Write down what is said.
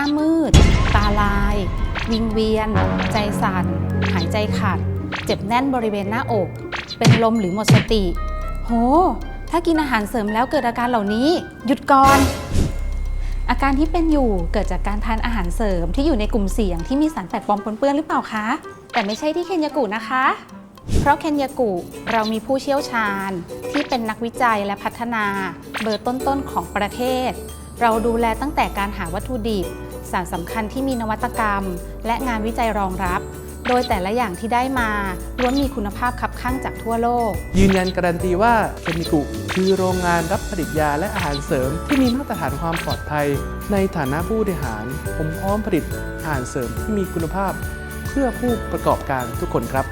น้ามืด ตาลาย วิงเวียน ใจสั่น หายใจขัดเจ็บแน่นบริเวณหน้าอก เป็นลมหรือหมดสติ โห ถ้ากินอาหารเสริมแล้วเกิดอาการเหล่านี้ หยุดก่อน อาการที่เป็นอยู่เกิดจากการทานอาหารเสริมที่อยู่ในกลุ่มเสี่ยงที่มีสารแปลกปลอมปนเปื้อนหรือเปล่าคะ แต่ไม่ใช่ที่เคนยากุนะคะ เพราะเคนยากุเรามีผู้เชี่ยวชาญ ที่เป็นนักวิจัยและพัฒนา เบอร์ต้นๆของประเทศเราดูแลตั้งแต่การหาวัตถุดิบ สารสำคัญที่มีนวัตกรรม และงานวิจัยรองรับ โดยแต่ละอย่างที่ได้มาล้วนมีคุณภาพคับข้างจากทั่วโลก ยืนยันการันตีว่าเคมิกุคือโรงงานรับผลิตยาและอาหารเสริม ที่มีมาตรฐานความปลอดภัย ในฐานะผู้บริหาร ผมพร้อมผลิตอาหารเสริมที่มีคุณภาพ เพื่อผู้ประกอบการทุกคนครับ